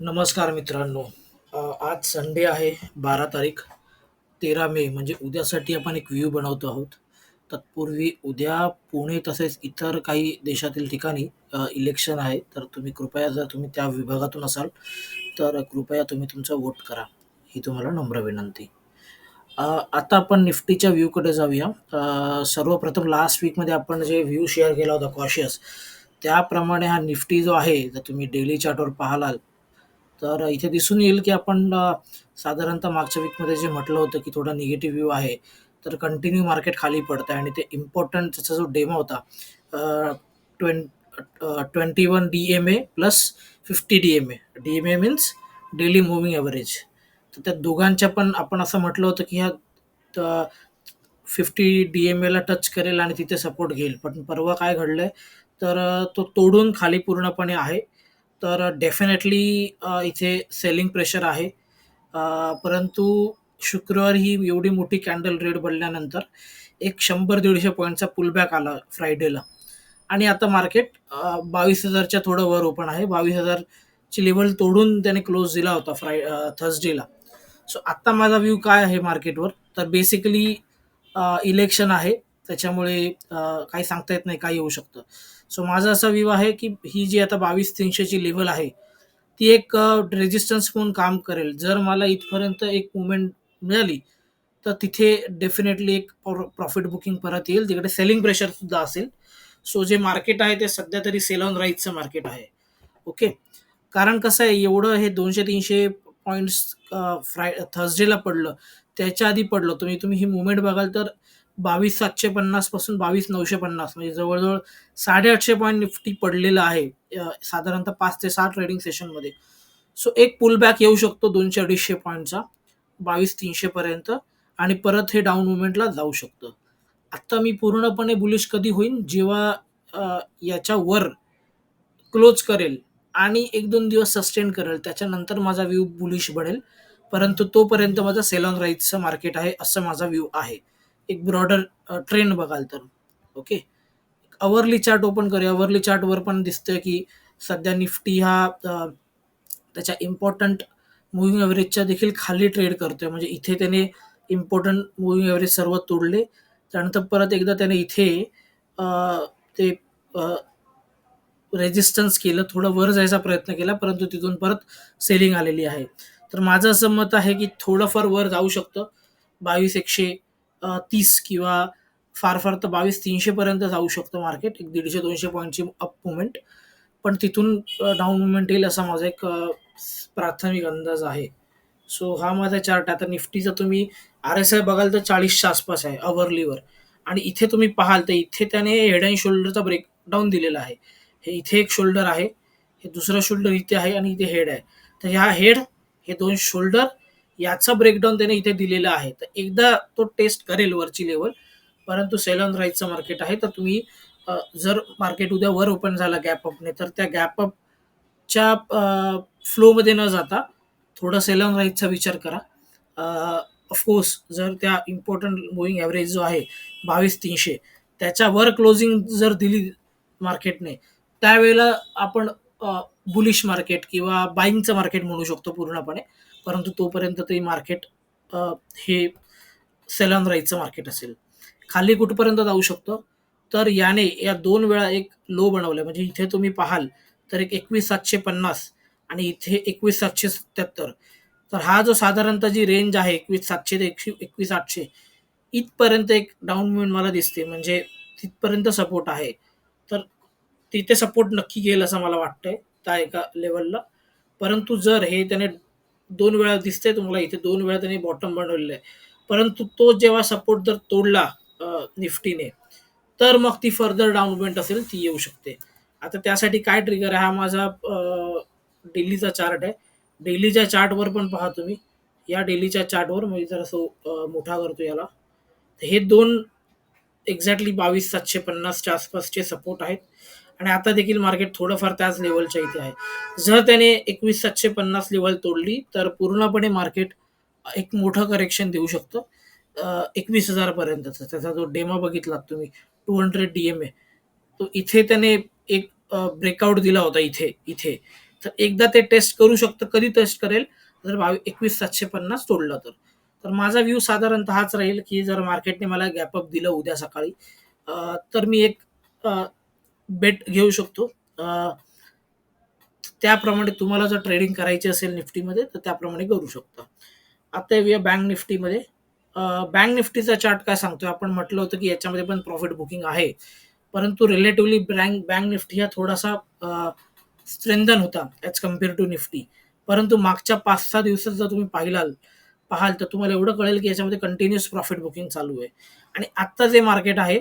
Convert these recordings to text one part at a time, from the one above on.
नमस्कार मित्रांनो. आज संडे आहे 12 तारीख 13 मे म्हणजे उद्यासाठी आपण एक व्ह्यू बनवतो आहोत. तत्पूर्वी उद्या पुणे तसेच इतर काही देशातील ठिकाणी इलेक्शन आहे. तर तुम्ही कृपया जर तुम्ही त्या विभागातून असाल, तर कृपया तुम्ही तुमचा वोट करा. ही तुम्हाला नम्र विनंती. आता आपण निफ्टीच्या व्ह्यूकडे जाऊया. सर्वप्रथम लास्ट वीकमध्ये आपण जे व्ह्यू शेअर केला होता कॉशियस, त्याप्रमाणे हा निफ्टी जो आहे, जर तुम्ही डेली चार्टवर पाहालाल, तर इथे दिसून येईल की आपण साधारणतः मागच्या वीकमध्ये जे म्हटलं होतं की थोडा निगेटिव्ह व्ह्यू आहे, तर कंटिन्यू मार्केट खाली पडतंय आणि ते इम्पॉर्टंट त्याचा जो डेमो होता ट्वेन twenty one DMA plus 50 DMA. DMA means daily moving average तर त्या दोघांच्या पण आपण असं म्हटलं होतं की ह्या फिफ्टी डी-एम-एला टच करेल आणि तिथे सपोर्ट घेईल. पण परवा काय घडलं आहे तर तो तोडून खाली पूर्णपणे आहे. तर डेफिनेटली इथे सेलिंग प्रेशर आहे. परंतु शुक्रवार ही एवढी मोठी कॅन्डल रेड बनल्यानंतर एक शंभर दीडशे पॉईंटचा पुलबॅक आला फ्रायडेला आणि आता मार्केट बावीस हजारच्या थोडं वर ओपन आहे. बावीस हजारची लेवल तोडून त्याने क्लोज दिला होता फ्राय थर्सडेला. सो आत्ता माझा व्ह्यू काय आहे मार्केटवर, तर बेसिकली इलेक्शन आहे. त्याच्यामुळे काही सांगता येत नाही, काही येऊ शकतं. सो माझा असा व्ह्यू आहे की ही जी आता बावीस तीनशेची लेवल आहे, ती एक रेजिस्टन्स म्हणून काम करेल. जर मला इथपर्यंत एक मुवमेंट मिळाली, तर तिथे डेफिनेटली एक प्रॉ प्रॉफिट बुकिंग परत येईल. तिकडे सेलिंग प्रेशर सुद्धा असेल. सो जे मार्केट आहे ते सध्या तरी सेल ऑन राईजचं मार्केट आहे. ओके. कारण कसं आहे एवढं हे दोनशे तीनशे पॉईंट्स फ्राय थर्सडेला पडलं. त्याच्या आधी पडलं. तुम्ही तुम्ही ही मुवमेंट बघाल तर 22,750 पासून 22,950 म्हणजे जवळजवळ साडेआठशे पॉईंट निफ्टी पडलेलं आहे. साधारणतः पाच ते सात ट्रेडिंग सेशनमध्ये. सो एक पुलबॅक येऊ शकतो दोनशे अडीचशे पॉईंटचा बावीस तीनशे पर्यंत आणि परत हे डाउन मुवमेंटला जाऊ शकतं. आत्ता मी पूर्णपणे बुलिश कधी होईन, जेव्हा याच्यावर क्लोज करेल आणि 1-2 दिवस सस्टेन करेल. त्याच्यानंतर माझा व्ह्यू बुलिश बनेल. परंतु तोपर्यंत माझं सेलॉन राईजचं मार्केट आहे, असं माझा व्ह्यू आहे. एक ब्रॉडर ट्रेंड बघाल तर. ओके. अवरली चार्ट ओपन करूया. अवरली चार्टवर पण दिसतंय की सध्या निफ्टी हा त्याच्या इम्पॉर्टंट मुव्हिंग एव्हरेजच्या देखील खाली ट्रेड करतोय. म्हणजे इथे त्याने इम्पॉर्टंट मुव्हिंग एव्हरेज सर्व तोडले. त्यानंतर परत एकदा त्याने इथे ते रेजिस्टन्स केलं. थोडं वर जायचा प्रयत्न केला, परंतु तिथून परत सेलिंग आलेली आहे. तर माझं असं मत आहे की थोडंफार वर जाऊ शकतं. बावीस एकशे तीस किंवा फार-फार तर 22,300 पर्यंत जाऊ शकतं मार्केट. एक दीडशे दोनशे पॉईंटची अप मुवमेंट पण तिथून डाऊन डाउन येईल असा माझा एक प्राथमिक अंदाज आहे. सो हा माझा चार्ट आहे. आता निफ्टीचा तुम्ही आर-एस-आय बघाल तर 40च्या आसपास आहे अवरलीवर आणि इथे तुम्ही पाहाल तर इथे त्याने हेड अँड शोल्डरचा ब्रेकडाऊन दिलेला आहे. हे इथे एक शोल्डर आहे. हे दुसरं शोल्डर इथे आहे आणि इथे हेड आहे. तर ह्या हेड, हे दोन शोल्डर याचा ब्रेकडाऊन त्याने इथे दिलेला आहे. तर एकदा तो टेस्ट करेल वरची लेवल परंतु सेल ऑन राईजचं मार्केट आहे. तर तुम्ही जर मार्केट उद्या वर ओपन झालं गॅप अपने, तर त्या गॅप अपच्या फ्लोमध्ये न जाता थोडा सेल ऑन राईजचा विचार करा. ऑफकोर्स जर त्या इम्पॉर्टंट मुव्हिंग ॲव्हरेज जो आहे 22,300 त्याच्यावर क्लोजिंग जर दिली मार्केटने, त्यावेळेला आपण बुलिश मार्केट किंवा बाईंगचं मार्केट म्हणू शकतो पूर्णपणे. परंतु तोपर्यंत ते मार्केट हे सेल ऑन राईजचं मार्केट असेल. खाली कुठपर्यंत जाऊ शकतो तर याने या दोन वेळा एक लो बनवलं म्हणजे इथे तुम्ही पाहाल तर एक 21,750 आणि इथे 21,777 तर हा जो साधारणतः जी रेंज आहे 21,700 ते एकशे एकवीस आठशे इथपर्यंत एक डाऊन मूव्हमेंट मला दिसते. म्हणजे तिथपर्यंत सपोर्ट आहे. तिथे सपोर्ट नक्की घेईल असं मला वाटतंय त्या एका लेवलला परंतु जर हे त्याने दोन वेळा दिसतंय तुम्हाला इथे दोन वेळा त्याने बॉटम बनवलेलं आहे. परंतु तो जेव्हा सपोर्ट जर तोडला निफ्टीने, तर मग ती फर्दर डाउन असेल ती येऊ शकते. आता त्यासाठी काय ट्रिगर आहे? हा माझा डेलीचा चार्ट आहे. डेलीच्या चार्टवर पण पहा तुम्ही. या डेलीच्या चार्टवर मी जर असं मोठा करतो याला. हे दोन एक्झॅक्टली बावीस सातशे पन्नासच्या आसपासचे सपोर्ट आहेत आणि आता देखील मार्केट थोडंफार त्याच लेवलच्या इथे आहे. जर त्याने एकवीस सातशे पन्नास लेवल तोडली, तर पूर्णपणे मार्केट एक मोठं करेक्शन देऊ शकतं. एकवीस हजारपर्यंतचं त्याचा जो डेमा बघितलात तुम्ही 200 डी-एम-ए. तो इथे त्याने एक ब्रेकआउट दिला होता इथे, इथे. तर एकदा ते टेस्ट करू शकतं कधी टेस्ट करेल जर बावी एकवीस सातशे पन्नास तोडलं तर तर माझा व्ह्यू साधारणतः हाच राहील की जर मार्केटने मला गॅपअप दिलं उद्या सकाळी तर मी एक बेट घेऊ शकतो. त्याप्रमाणे तुम्हाला जर ट्रेडिंग करायची असेल निफ्टीमध्ये तर त्याप्रमाणे करू शकता. आता येऊया बँक निफ्टीमध्ये. बँक निफ्टीचा चार्ट काय सांगतोय? आपण म्हटलं होतं की याच्यामध्ये पण प्रॉफिट बुकिंग आहे. परंतु रिलेटिव्हली बँक बँक निफ्टी हा थोडासा स्ट्रेंथन होता ॲज कंपेअर टू निफ्टी. परंतु मागच्या पाच सहा दिवसात जर तुम्ही पाहिलाल पाहाल तर तुम्हाला एवढं कळेल की याच्यामध्ये कंटिन्युअस प्रॉफिट बुकिंग चालू आहे. आणि आत्ता जे मार्केट आहे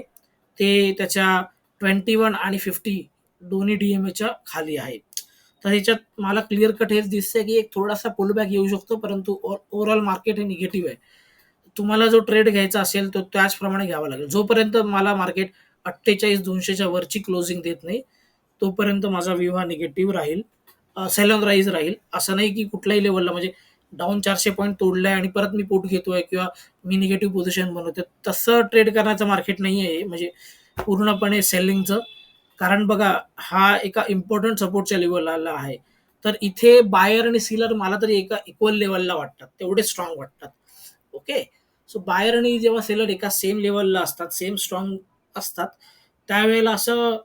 ते त्याच्या ट्वेंटी वन आणि फिफ्टी दोन्ही डी एम एच्या खाली आहे तर ह्याच्यात मला क्लिअर कट हेच दिसतंय की एक थोडासा पुलबॅक येऊ शकतो परंतु ओव्हरऑल मार्केट हे निगेटिव्ह आहे. तुम्हाला जो ट्रेड घ्यायचा असेल तो त्याचप्रमाणे घ्यावा लागेल. जोपर्यंत मला मार्केट अठ्ठेचाळीस दोनशेच्या वरची क्लोजिंग देत नाही तोपर्यंत माझा व्ह्यू हा निगेटिव्ह राहील सेल ऑन राईज राहील. असं नाही की कुठल्याही लेवलला म्हणजे डाऊन चारशे पॉईंट तोडलाय आणि परत मी पोट घेतोय किंवा मी निगेटिव्ह पोझिशन बनवतोय. तसं ट्रेड करण्याचं मार्केट नाही आहे म्हणजे पूर्णपणे सेलिंगचं. कारण बघा हा एका इम्पॉर्टंट सपोर्टच्या लेवलला आहे. तर इथे बायर आणि सीलर मला तरी एका इक्वल लेवलला वाटतात. तेवढे स्ट्रॉंग वाटतात. ओके सो बायर आणि जेव्हा सेलर एका सेम लेवलला असतात सेम स्ट्रॉंग असतात त्यावेळेला असं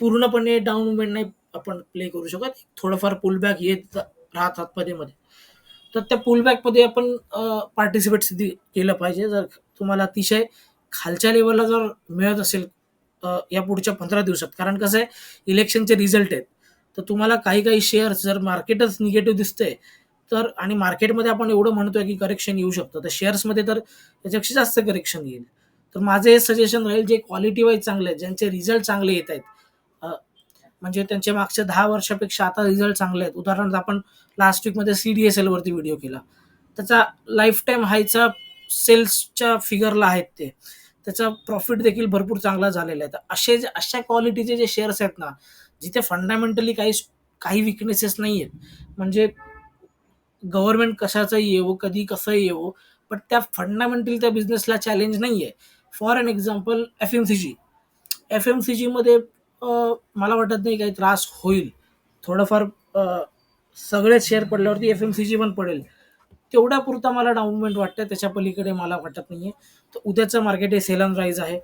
पूर्णपणे डाऊन मुवमेंट नाही आपण प्ले करू शकत. थोडंफार पुलबॅक येत राहतात मध्ये मध्ये तर त्या पुलबॅकमध्ये आपण पार्टिसिपेट केलं पाहिजे. जर तुम्हाला अतिशय खालच्या लेवलला जर मिळत असेल या पुढच्या पंधरा दिवसात. कारण कसं आहे इलेक्शनचे रिझल्ट आहेत. तर तुम्हाला काही काही शेअर्स जर मार्केटच निगेटिव्ह दिसतंय तर आणि मार्केटमध्ये आपण एवढं म्हणतोय की करेक्शन येऊ शकतं. तर शेअर्समध्ये तर याच्यापेक्षा जास्त करेक्शन येईल. तर माझं हे सजेशन राहील जे क्वालिटी वाईज चांगले आहेत ज्यांचे रिझल्ट चांगले येत आहेत म्हणजे त्यांच्या मागच्या दहा वर्षापेक्षा आता रिझल्ट चांगले आहेत. उदाहरणार्थ आपण लास्ट वीकमध्ये सी डी एस एलवरती व्हिडिओ केला. त्याचा लाईफ टाईम हायचा सेल्सच्या फिगरला आहेत ते. त्याचा प्रॉफिट देखील भरपूर चांगला झालेला आहे. तर असे जे अशा क्वालिटीचे जे शेअर्स आहेत ना जिथे फंडामेंटली काही काही विकनेसेस नाही आहेत म्हणजे गव्हर्नमेंट कशाचंही येवो कधी कसंही येवो बट त्या फंडामेंटली त्या बिझनेसला चॅलेंज नाही आहे for an example F M C G F M C जीमध्ये मला वाटत नाही काही त्रास होईल. थोडंफार सगळेच शेअर पडल्यावरती एफ एम सी जी पण पडेल. तेवढ्या पुरता मला डाऊनमेंट वाटतं त्याच्या पलीकडे मला वाटत नाही आहे तर उद्याचं मार्केट हे सेलन राईज आहे.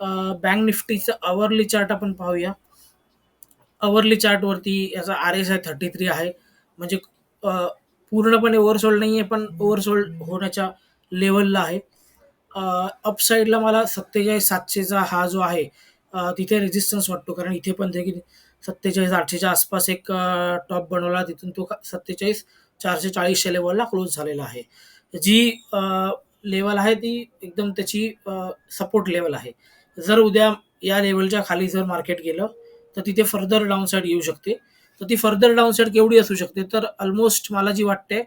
बँक निफ्टीचं अवरली चार्ट आपण पाहूया. अवरली चार्टवरती याचा R S I thirty three आहे. म्हणजे पूर्णपणे ओव्हरसोल्ड नाही आहे पण ओव्हरसोल्ड होण्याच्या लेवलला आहे. अपसाईडला मला सत्तेचाळीस सातशेचा हा जो आहे तिथे रेजिस्टन्स वाटतो. कारण इथे पण देखील सत्तेचाळीस आठशेच्या आसपास एक टॉप बनवला. तिथून तो सत्तेचाळीस चारशे चाळीसच्या लेवलला क्लोज झालेला आहे. जी लेवल आहे ती एकदम त्याची सपोर्ट लेवल आहे. जर उद्या या लेवलच्या खाली जर मार्केट गेलं तर तिथे फर्दर डाऊनसाईड येऊ शकते. तर ती फर्दर डाऊनसाईड केवढी असू शकते? तर ऑलमोस्ट मला जी वाटते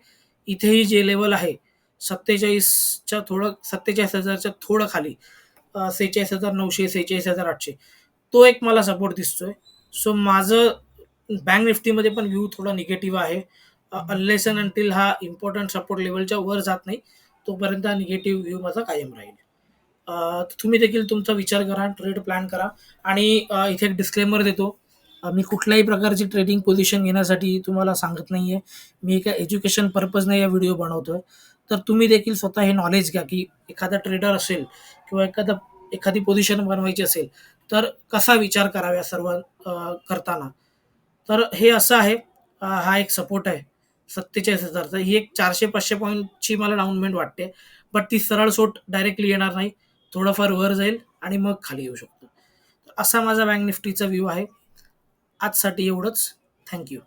इथेही जे लेवल आहे सत्तेचाळीसच्या थोडं सत्तेचाळीस हजारच्या थोडं खाली सेहेचाळीस हजार नऊशे सेहेचाळीस हजार आठशे तो एक मला सपोर्ट दिसतोय. सो माझं बँक निफ्टीमध्ये पण व्ह्यू थोडा निगेटिव्ह आहे. अनलेस अँड अंटील हा इम्पॉर्टंट सपोर्ट लेवलच्या वर जात नाही तोपर्यंत हा निगेटिव्ह व्ह्यू माझा कायम राहील. तर तुम्ही देखील तुमचा विचार करा ट्रेड प्लॅन करा. आणि इथे एक डिस्क्लेमर देतो. मी कुठल्याही प्रकारची ट्रेडिंग पोझिशन घेण्यासाठी तुम्हाला सांगत नाही आहे मी एका एज्युकेशन पर्पजने या व्हिडिओ बनवतोय. तर तुम्ही देखील स्वतः हे नॉलेज घ्या की एखादा ट्रेडर असेल किंवा एखादा एखादी पोझिशन बनवायची असेल तर कसा विचार करावा या सर्व करताना. तर हे असं आहे. हा एक सपोर्ट आहे. सत्तेचाळीस हजारचा. ही एक चारशे पाचशे पॉईंटची मला डाऊनमेंट वाटते. बट ती सरळ सोट डायरेक्टली येणार नाही. थोडंफार वर जाईल आणि मग खाली येऊ शकतो. असा माझा बँक निफ्टीचा व्ह्यू आहे. आजसाठी एवढंच. थँक्यू